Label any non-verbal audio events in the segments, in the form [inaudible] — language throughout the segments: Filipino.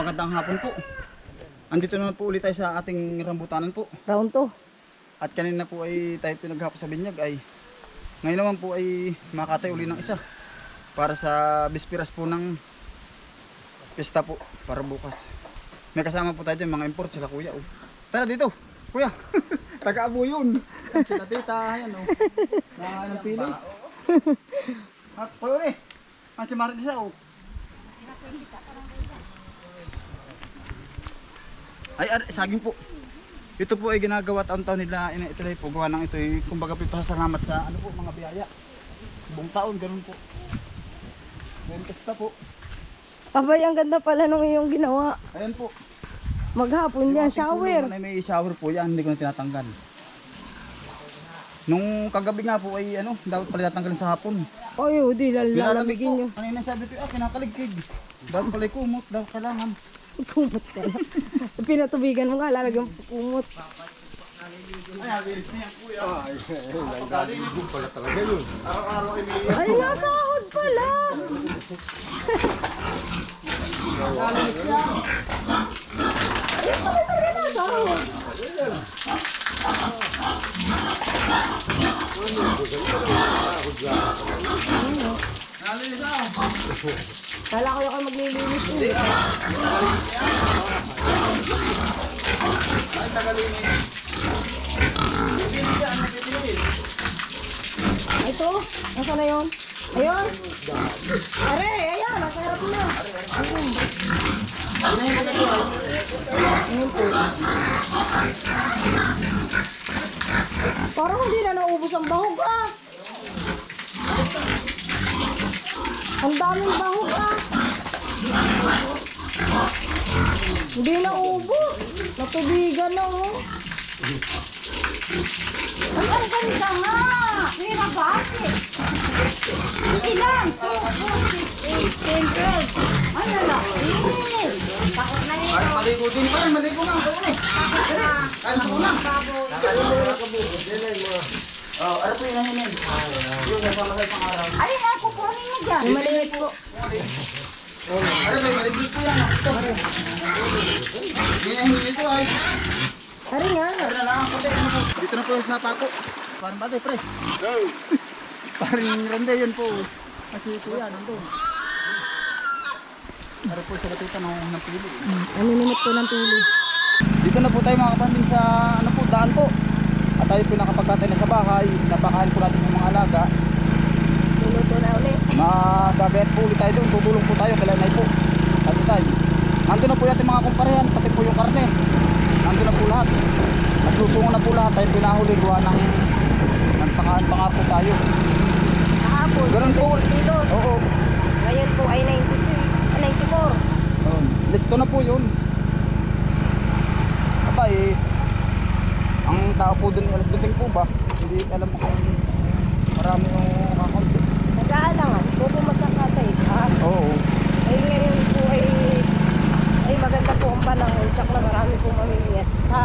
Magandang hapon po. Andito naman po ulit tayo sa ating rambutanan po. Round 2. At kanina po ay tayo pinaghapon sa binyag ay ngayon naman po ay makatay uli ng isa para sa bispiras po ng pista po para bukas. May kasama po tayo dyan mga import sila kuya. Oh. Tara dito, kuya. [laughs] Taga-abo yun. Sila tita, yan oh. Na ng pili. [laughs] At kuya uli. Ang si Marit isa oh. Ay, ar- saging po. Ito po ay ginagawa taon-taon nila ina ito po gawa ng ito ay kumbaga pasalamat sa ano po mga biyaya. Buong taon ganun po. Ngayon kasta po. Abay, ang ganda pala nung iyong ginawa. Ayan po. Maghapon yan, Yung ating shower. tulong na may shower po yan, hindi ko na tinatanggal. Nung kagabi nga po ay ano, dapat pala tatanggalin sa hapon. Oy, di lalamigin nyo. po. Kanina sabi ko, ah, kinakaligkig. Dapat pala kumot, dapat kailangan. Kumot ka na. [laughs] Pinatubigan mo nga, lalagyan mo kumot. Ay, habilis niya kuya. Ay, [laughs] nanggaling pala talaga yun. Araw-araw ay may Ay, nasahod pala. Talaga nasahod. Galing Kala ko yung maglilinis eh. Ay, tagalin niya. Bibili siya, bibili? Ito, nasa na yun? Ayun. Are, ayan, nasa harap na. Ayun. Parang hindi na naubos ang bahog ah. Ang daming bahog ah. Hindi na ubos. Natubigan na oh. Ay, ang ganda nga! Mira bakit? Ilan? 2, 4, 6, 8, 10, 12. Ay, lalaki. Takot na yun. Ay, maligo din pa rin, maligo nga. Ito ulit. Ay, maligo na. Oh, ano po yun ang yun? Yung nagpamasay pang araw. Ay, na, kukunin mo dyan. Yung maliit po. Ano ba, po yan. Ito. Yan hindi ito ay. Hari nga. Ano na lang po? Dito na po yung sinapa ko. Parang pre. Rende yun po. Kasi nandun. Ano po sa batita ng ng pili. Ano minute po ng? Dito na po tayo mga kapatid sa ano po, daan po. At tayo po nakapagkatay na sa bahay. Napakain po natin yung mga alaga. Na. Magagayat po ulit tayo doon. Tutulong po tayo kay Lanay po. At tayo. Nandun na po yung mga kumparehan. Pati po yung karne. Nandun na po lahat. Naglusungan na po lahat. Tayo pinahuli. Gawa ng nagpakaan pa nga po tayo. Kahapon, Ganun po. 74 kilos. Oo. Ngayon po ay 96, ah, 94. Oh, listo na po yun. Aba eh, ang tao po dun alas dating po ba? Hindi alam ko kung marami yung kakunti. Nag-aalangan po po magkakatay ka. Oo. Ay ngayon po ay ay maganda po ang panahon. Tsak na marami po mamimiesta.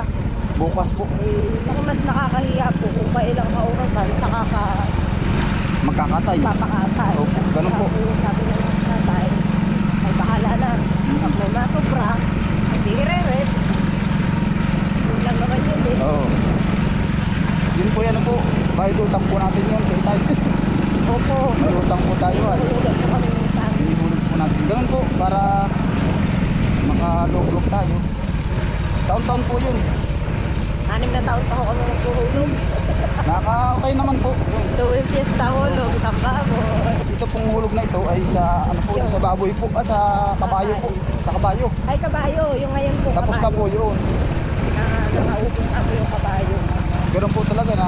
Bukas po, Eh, baka mas nakakahiya po kung kailang kaurasan sa kaka magkakatay. papakatay. Opo, ganun po. Sabi, sabi ng mga tatay, ay bahala na. Pag may masobra, hindi i-re-red. Yun lang naman yun eh. Oo. Yun po yan po. Kahit utang po natin yun. Kaya tayo. [laughs] Opo. May utang po tayo ay. Tulog po kami ng utang. Hinihulog po natin. Ganun po para makalog-log tayo. Taon-taon po yun. Anim na taon pa ako kami nagpuhulog. Nakakatay naman po. Tuwing fiesta hulog, sambabo. Ito pong hulog na ito ay sa ano po, sa baboy po, ah, sa kabayo po, sa kabayo. Ay, kabayo. Yung ngayon po, Tapos na po yun. Na, nakaubos na po yung kabayo. Ganun po talaga na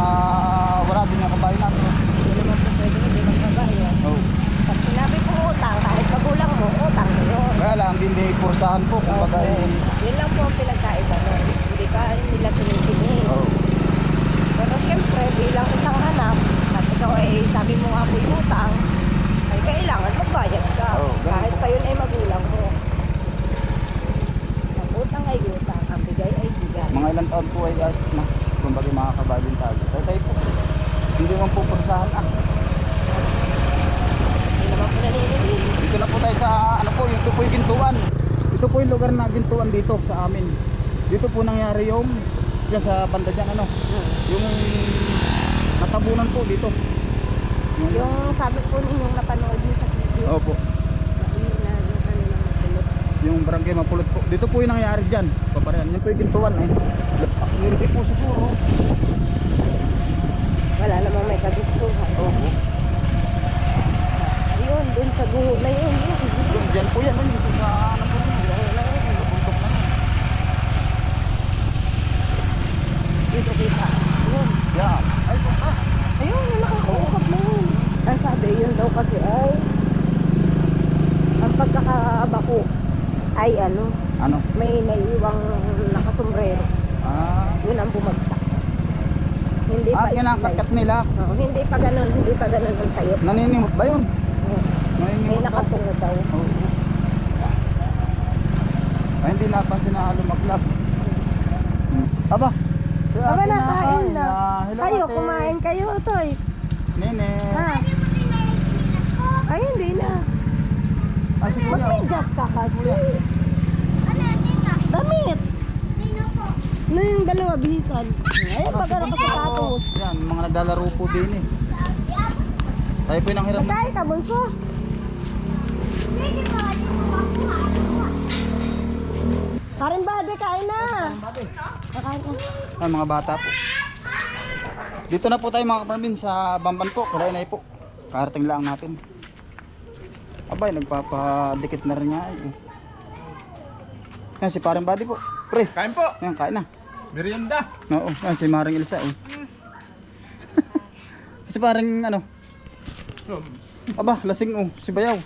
wala din yung kabayo natin. Hindi naman po pwede hindi magkabayo. Oh. Pag sinabi po utang, kahit magulang mo, utang mo yun. Kaya lang kursahan po kung bagay. Yun lang po ang pinagkaiba nun. Hindi ka nila sinisingin. Oh. Pero syempre, bilang isang anak, at ikaw ay sabi mo nga po yung utang, ay kailangan magbayad ka. Oo, ganun kahit po. pa yun ay magulang mo. Ang utang ay utang, ang bigay ay bigay. Mga ilang taon po ay guys na kung bagay mga kabayo tayo. Kaya tayo po. Hindi man po kursahan ah. Hindi naman po naniniwili. Dito na po tayo sa ano po, ito po yung gintuan. Po yung lugar na gintuan dito sa amin. Dito po nangyari yung yan sa banda dyan ano, yung natabunan po dito. Yung, Yung sabi po ninyong napanood niyo sa video. Opo, Yung na yung yung barangay Mapulot po. Dito po yung nangyari dyan. Paparehan. Yan po yung gintuan eh. Accidente po siguro. Wala namang may kagustuhan. Opo. Ayun, dun sa guho na yun. yun. Yung dyan po yan. Dito sa ano po yun. Ayun na yun. Napuntok na yan. Dito kita. Yun. Yan. Ay, po pa. Ayun, yung nakakaukap na yun. Ang sabi, yun daw kasi ay ang pagkakaaba ko ay ano, Ano? may naiiwang nakasombrero. Ah. Yun ang bumagsak. Hindi Ah, pa kinakakat nila. Oo, hindi pa ganun, hindi pa ganun ang tayo. Naninimot ba yun? Oo. May Naninimot ba? nakatungod daw. Oo. Ay, hindi napansin na lumaglag. Hmm. Aba, si Aba na, kain na. Ah, hello, Kayo, ate. kumain kayo, Toy. Nene. Ha? Ay, hindi na. Ah, si kuya. Mag-medyas ka kasi. Kuya. Damit. Ano yung dalawa, bihisan? Ay, pag ano ka sa tatos. Yan, mga naglalaro po din eh. Tayo po yung nanghiram. Magkain ka, bunso. Karin bade, kain na. Kakain ka. Ay, mga bata po. Dito na po tayo mga kapambin sa Bamban po. Kalainay po. Karating lang natin. Abay, nagpapadikit na rin nga eh. Yan, si Paring Buddy po. Pre, Kain po. yan, kain na. Merienda. Oo, yan, si Maring Elsa eh. [laughs] si Paring ano, aba, lasing oh, si Bayaw.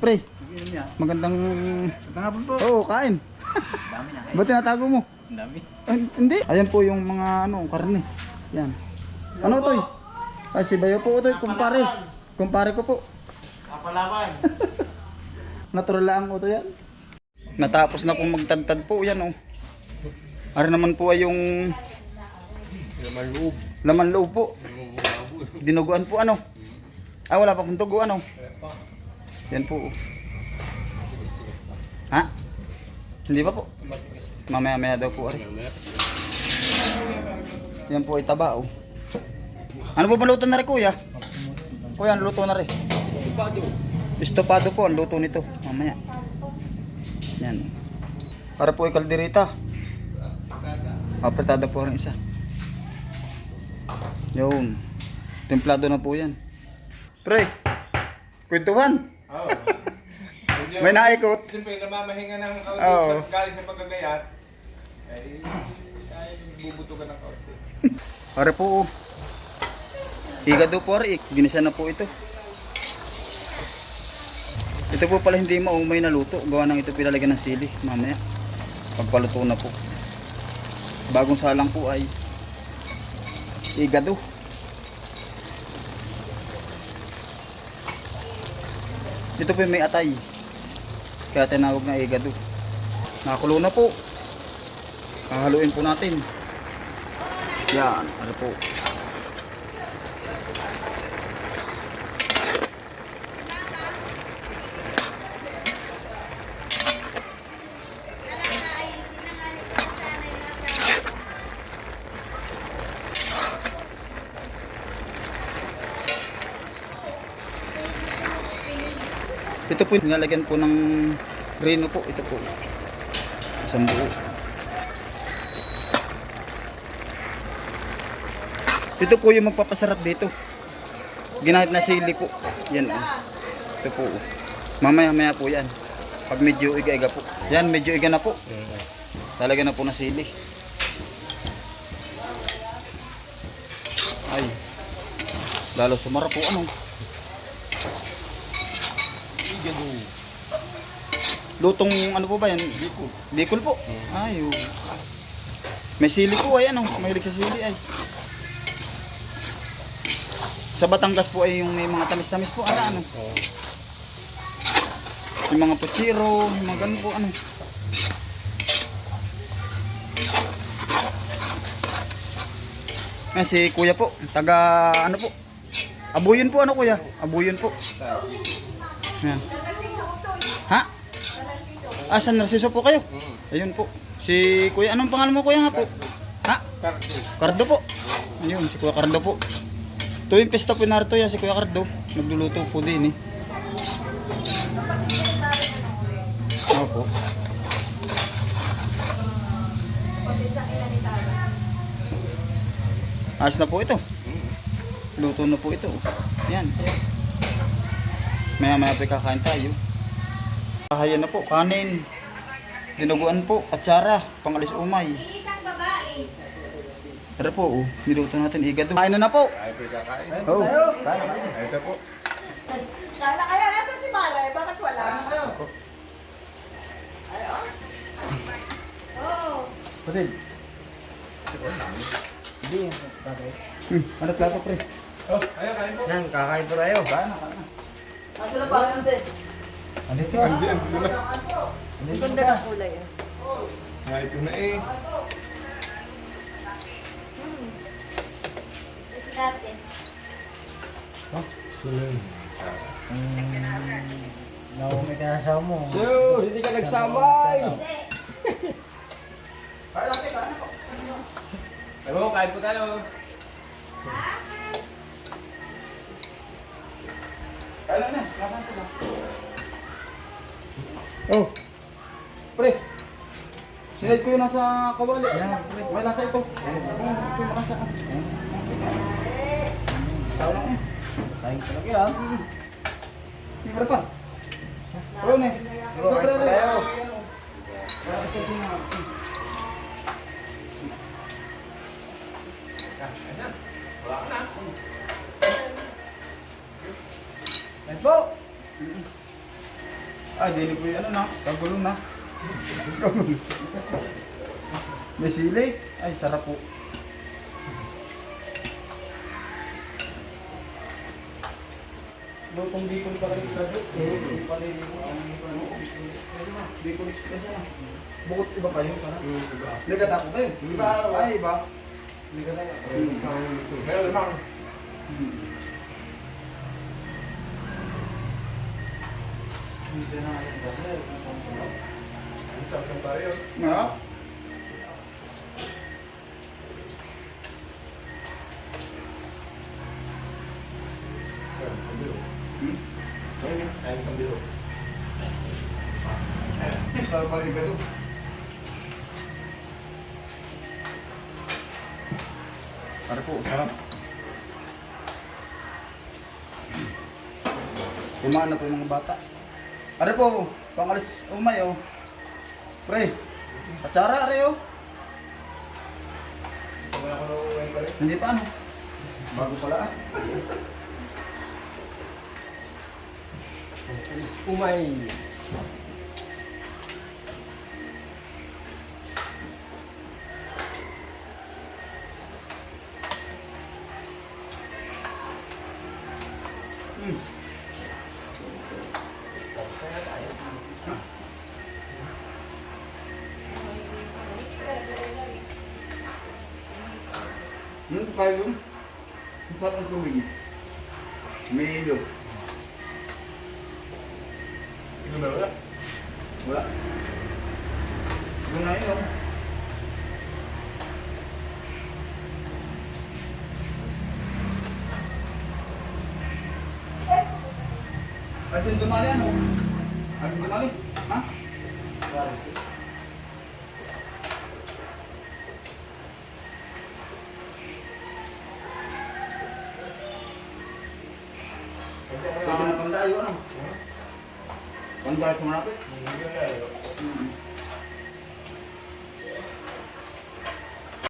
Pre, magandang, Tangapon po. oo, kain. Ba't tinatago mo? Dami. Ah, hindi. Ayan po yung mga ano, karne. Yan. Ano to? Ay, si Bayo po to, kumpare. Kumpare ko po. Kapalawan. [laughs] Natural lang po to yan. Natapos na pong magtadtad po, yan oh. Ari naman po ay yung Laman loob. laman loob po. Dinuguan po ano? Ah, wala pa pong dugo ano? Yan po. Ha? Hindi pa po. Mamaya-maya daw po ari. Yan po ay taba oh. Ano po ba luto na rin kuya? Kuya, ano luto na rin? Estopado po ang luto nito. Mamaya. Yan. Para po ay kalderita. Apertada po ang isa. Yun. Templado na po yan. Pre, kwentuhan. Oo. [laughs] May naikot. Siyempre, namamahinga ng Oo. audio sa galing sa pagkagayat. Ay, ay bubuto ka ng kaunti. [laughs] Para po. oh. Higado po ari. Ginisa na po ito. Ito po pala hindi maumay na luto. Gawa nang ito pinalagyan ng sili. Mamaya. Pagpaluto na po. Bagong salang po ay higado. Ito po may atay. Kaya tinawag na higado. Nakakulo na po. Hahaluin po natin. Yan, ano po. Ito po, nilalagyan po ng reno po. Ito po. Isang buo. Ito po yung magpapasarap dito. Ginamit na sili po. Yan oh. Ito po. oh. Mamaya-maya po yan. Pag medyo iga-iga po. Yan, medyo iga na po. Talaga na po na sili. Ay. Lalo sumarap po ano. Lutong ano po ba yan? Bicol. Bicol po. Ay, oh. May sili po ay ano. Mahilig sa sili ay. Sa Batangas po ay yung may mga tamis-tamis po. Ano, ano. Yung mga puchiro, yung mga ganun po ano. Yan si kuya po, taga ano po, Abuyon po ano kuya? Abuyon po. Yan. Ha? Ah, San Narciso po kayo? Ayun po. Si kuya, anong pangalan mo kuya nga po? Ha? Cardo. Cardo po. Ayun, si Kuya Cardo po. Tuwing pesta po narito yan, si Kuya Cardo. Nagluluto po din eh. Opo. Ayos na po ito. Luto na po ito. Yan. Maya maya po kakain tayo. Kahayan na po, kanin. Dinuguan po, atsara, pangalis umay. Isang babae. Tara po, oh. niluto natin igado. Kain na na po. Ay, po kakain. Oh. Ay, ito po. Kala kaya nasa si Mara, eh, bakit wala? Oh. Patid. Hmm, ano plato pre? Oh, ayun, kain po. Yan, kakain po tayo. Kain na, kain na. Asa na? Andito. Ano na. Ang ganda ng kulay. eh. Ay, ito na eh. Kasi dati. Naumay ka na sa mo. Yo, hindi ka nagsamay. Hindi. Kain natin, kain na po. Kain po tayo. Kain na na, nasaan sila? Oh. Pre. Sinad ko yung nasa kawali. Yan, pre. May nasa ito. Oh, yung makasa. Kain na eh. Kain talaga yan. Ano pa? Ayun eh. Bro, kain pa tayo. Po. Ay, dili po yung ano na. Kagulo na. Kagulo. [laughs] May sili. Ay, sarap po. Lutong Bicol pa rin ito. Hindi pa rin Bicol Express na. Bukod iba pa yun. Ligat ako kayo. Iba. Ay, iba. Ligat ako. Meron naman. Nga. Hmm? Kain kang biro. Sarap pa rin ito. Para po, sarap. Kumain na po yung mga bata. Are po, pangalis umay oh. Pre, atsara are oh. Wala ko na uwi pa rin. Hindi pa ano. Bago pala ah. Umay. Hmm, tayo yun. Ang sarap ng tubig. May ilo. Ito na wala. Wala. Yun na yun oh. Kasi yung dumali ano? Ano yung dumali? Ha? Pwede na